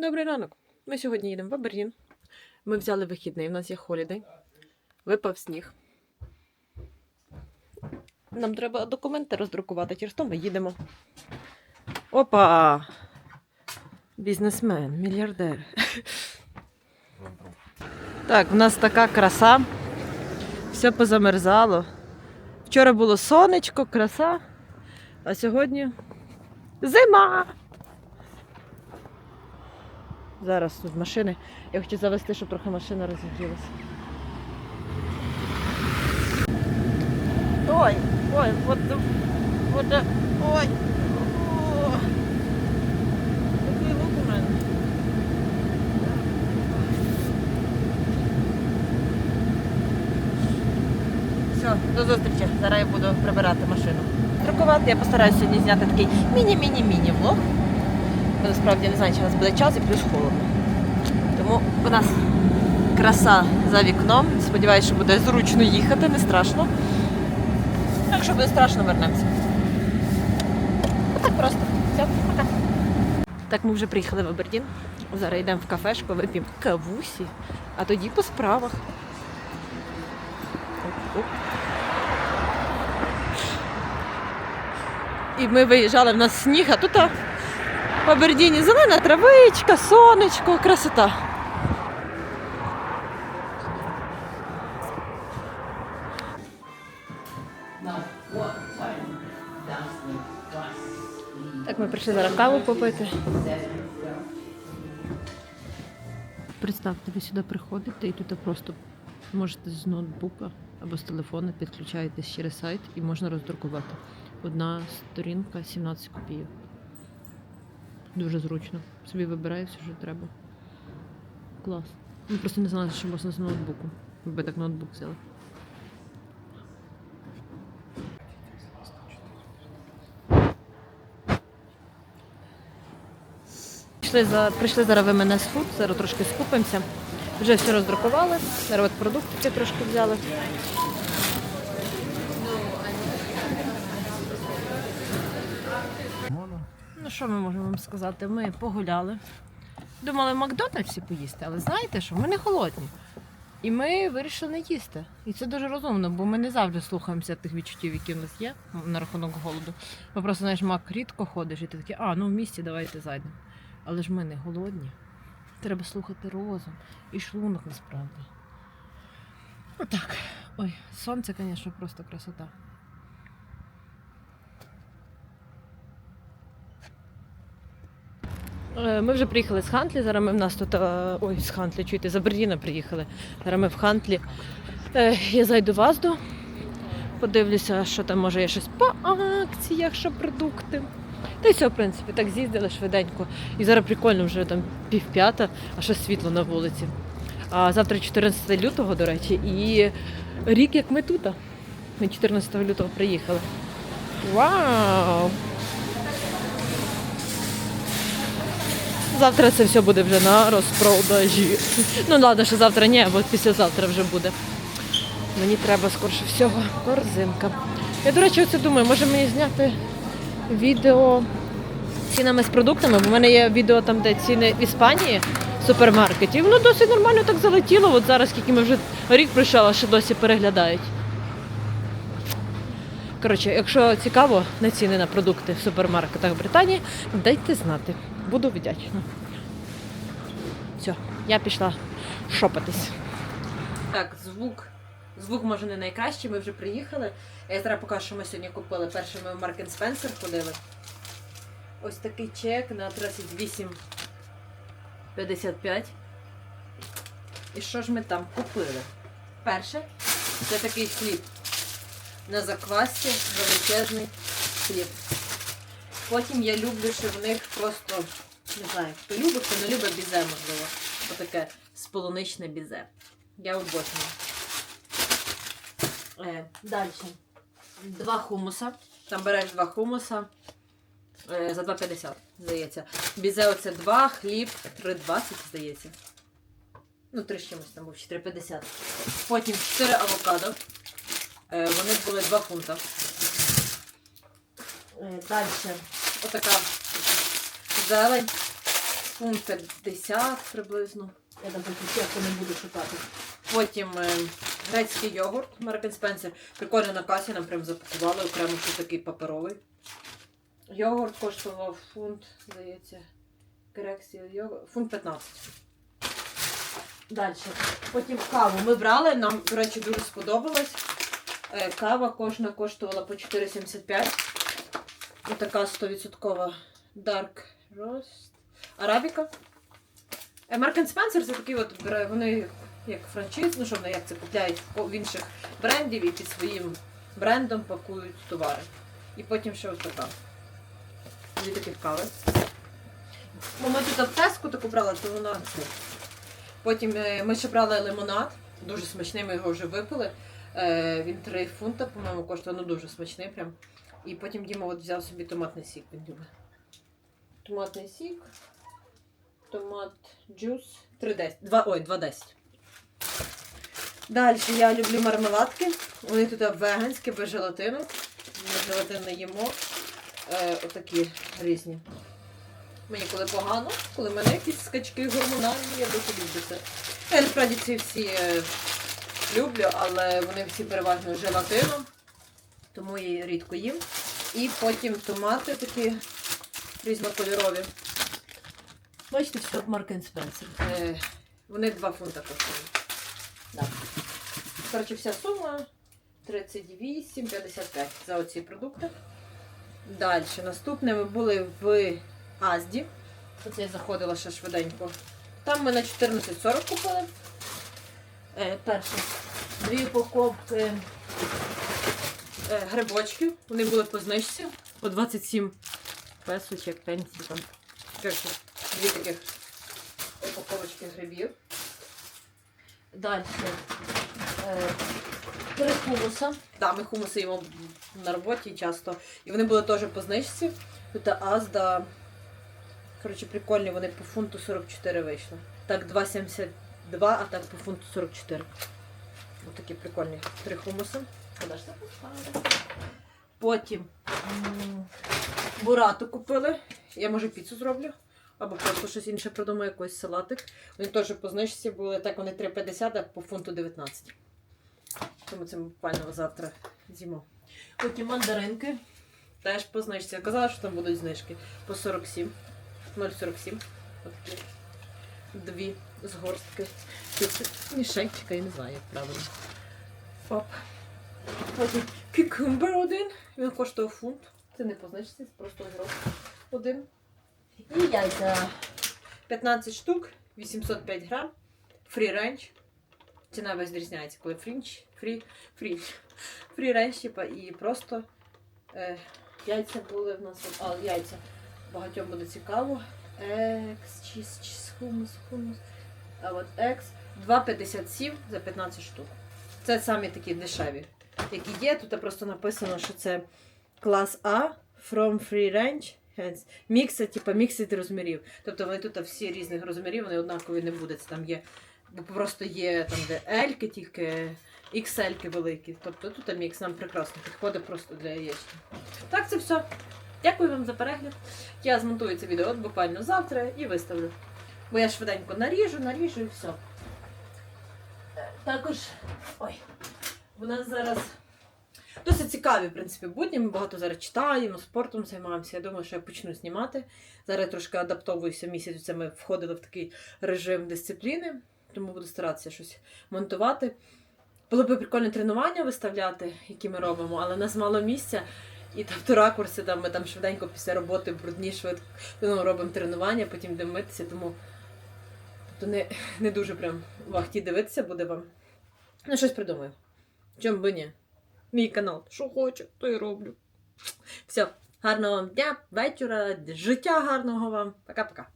Добрий ранок. Ми сьогодні їдемо в Абердін. Ми взяли вихідний, у нас є холідей. Випав сніг. Нам треба документи роздрукувати, через то ми їдемо. Опа! Бізнесмен, мільярдер. Так, в нас така краса. Все позамерзало. Вчора було сонечко, краса, а сьогодні зима. Зараз тут машини. Я хочу завести, щоб трохи машина розігрілася. Ой, ой, вот, вот, ой. О, Який лук у мене. Все, до зустрічі. Зараз я буду прибирати машину. Друкувати я постараюся сьогодні зняти такий міні-міні-міні влог. Бо насправді не знаю, чи у нас буде час і плюс холодно. Тому у нас краса за вікном. Сподіваюся, що буде зручно їхати, не страшно. Якщо буде страшно, вернемося. Так просто. Все, пока. Так, ми вже приїхали в Абердін. Зараз йдемо в кафешку, вип'ємо кавусі, а тоді по справах. І ми виїжджали, в нас сніг, а тут в Абердіні зелена травичка, сонечко, красота. Так, ми прийшли зараз каву попити. Представте, ви сюди приходите і тут просто можете з ноутбука або з телефону підключаєтесь через сайт і можна роздрукувати. Одна сторінка 17 копійок. Дуже зручно. Собі вибираю все, що треба. Клас. Ми просто не знали, що можна з ноутбуку. Ми би так ноутбук взяли. Прийшли, за, прийшли зараз в МНС Фуд, зараз трошки скупимося. Вже все роздрукували. Зараз продукти трошки взяли. Ну що ми можемо вам сказати? Ми погуляли. Думали в Макдональдсі поїсти, але знаєте що? Ми не холодні. І ми вирішили не їсти. І це дуже розумно, бо ми не завжди слухаємося тих відчуттів, які в нас є на рахунок голоду. Бо просто знаєш, мак рідко ходиш, і ти такий, а ну в місті давайте зайдемо. Але ж ми не голодні. Треба слухати розум і шлунок насправді. Отак. Ой, сонце, звісно, просто красота. Ми вже приїхали з Хантлі. Зараз ми в нас тут. е, Ой, з Хантлі, чуєте, з Абердіна приїхали. Зараз ми в Хантлі. Е, Я зайду в Азду, подивлюся, що там може є щось по акціях, що продукти. Та й все, в принципі, так з'їздили швиденько. І зараз прикольно вже там пів п'ята, а ще світло на вулиці. А завтра 14 лютого, до речі, і рік як ми тут. Ми 14 лютого приїхали. Вау! Завтра це все буде вже на розпродажі. Ну ладно, що завтра ні, бо післязавтра вже буде. Мені треба скорше всього корзинка. Я, до речі, оце думаю, може мені зняти відео цінами з продуктами, бо в мене є відео там, де ціни в Іспанії супермаркетів. Ну, досить нормально так залетіло. От зараз, скільки ми вже рік пройшов, а ще досі переглядають. Коротше, якщо цікаво на ціни на продукти в супермаркетах Британії, дайте знати. Буду вдячна. Все, я пішла шопатись. Так, звук. Звук може не найкращий, ми вже приїхали. Я зараз покажу, що ми сьогодні купили. Перше ми в Марк Спенсер ходили. Ось такий чек на 38,55. І що ж ми там купили? Перше, це такий хліб. На заквасці величезний хліб. Потім я люблю, що в них просто, не знаю, хто любить, хто не любить бізе, можливо. Отаке сполуничне бізе. Я обожнюю. Е, Далі. Два хумуса. Там береш два хумуса е, за 2,50, здається. Бізе оце 2, хліб 3,20, здається. Ну, 3 з чимось там був, 4,50. Потім 4 авокадо. Е, вони були 2 фунта. Е, Далі. Отака зелень. фунт 50 приблизно. Я там чесно не буду шукати. Потім е, грецький йогурт American Spencer. Прикольно на касі нам прям запакували окремо, що такий паперовий. Йогурт коштував фунт, здається. Грецький йогурт. Фунт 15. Далі. Потім каву ми брали, нам, до речі, дуже сподобалось. Е, Кава кожна коштувала по 4,75. Така 100% Dark Roast. Арабіка. Mark Spencer це такі от вони як франшиз, ну що вони як це купляють в інших брендів і під своїм брендом пакують товари. І потім ще така. Дві таких кави. Ми тут в Теску таку брали, то вона. Потім е, ми ще брали лимонад, дуже смачний, ми його вже випили. Е, Він 3 фунта, по-моєму, коштує, ну дуже смачний прям. І потім Діма от взяв собі томатний сік, він любить. Томатний сік, томат джус 3,10. Два- Ой, 2,10. Далі я люблю мармеладки. Вони тут веганські, без желатину. Ми желатин не їмо. Е, отакі різні. Мені коли погано, коли в мене якісь скачки гормональні, я дуже люблю це. Я насправді ці всі е, люблю, але вони всі переважно з желатином, тому я її рідко їм. І потім томати такі різнокольорові. Бачите, все Mark Spencer. Е, вони 2 фунта коштують. Да. Коротше, вся сума 38,55 за оці продукти. Далі. Наступне ми були в Азді. Оце я заходила ще швиденько. Там ми на 14,40 купили. Е, перше. Дві упаковки е, грибочків. Вони були по знижці. По 27 песо чи як пенсі там. Коротше, дві таких упаковочки грибів. Далі. Е, три хумуса. Так, ми хумуси їмо на роботі часто. І вони були теж по знижці. Тут Азда. Коротше, прикольні, вони по фунту 44 вийшли. Так, 2,72, а так по фунту 44. Ось такі прикольні три хумуси. Ж? Потім бурату купили. Я може піцу зроблю. Або просто щось інше придумаю, якийсь салатик. Вони теж по знижці були, так вони 3,50, а по фунту 19. Тому це ми буквально завтра з'їмо. Потім мандаринки. Теж по знижці. Я казала, що там будуть знижки. По 47. 0,47. Отакі. Дві з горстки. Тут мішенчика, я не знаю, як правильно. Оп. Потім кікумбер один. Він коштує фунт. Це не по знижці, це просто огірок один. І яйця 15 штук, 805 грам. Фрі рейндж. Ціна весь відрізняється, коли фрінч, фрі, фрі, фрі рейндж, типа, і просто е, яйця були в нас. А, яйця. Багатьом буде цікаво. Екс, чіз, чіз, хумус, хумус. А от екс 2,57 за 15 штук. Це самі такі дешеві, які є. Тут просто написано, що це клас А from free range. Мікси, типу міксити розмірів. Тобто вони тут всі різних розмірів, вони однакові не будуть. Там є, бо просто є там, де L, тільки XL великі. Тобто тут мікс нам прекрасно підходить просто для яєчні. Так, це все. Дякую вам за перегляд. Я змонтую це відео буквально завтра і виставлю. Бо я швиденько наріжу, наріжу і все. Е, Також. Ой, у нас зараз досить цікаві, в принципі, будні. Ми багато зараз читаємо, спортом займаємося. Я думаю, що я почну знімати. Зараз я трошки адаптовуюся місяць. Це ми входили в такий режим дисципліни, тому буду старатися щось монтувати. Було б прикольне тренування виставляти, які ми робимо, але нас мало місця. І тобто ракурси там ми там швиденько після роботи брудні, швидко ну, робимо тренування, потім йдемо митися, тому тобто не, не дуже прям вахті дивитися буде вам. Ну, щось придумаю. Чому би ні? Мій канал. Що хочу, то і роблю. Все, гарного вам дня, вечора, життя гарного вам. Пока-пока.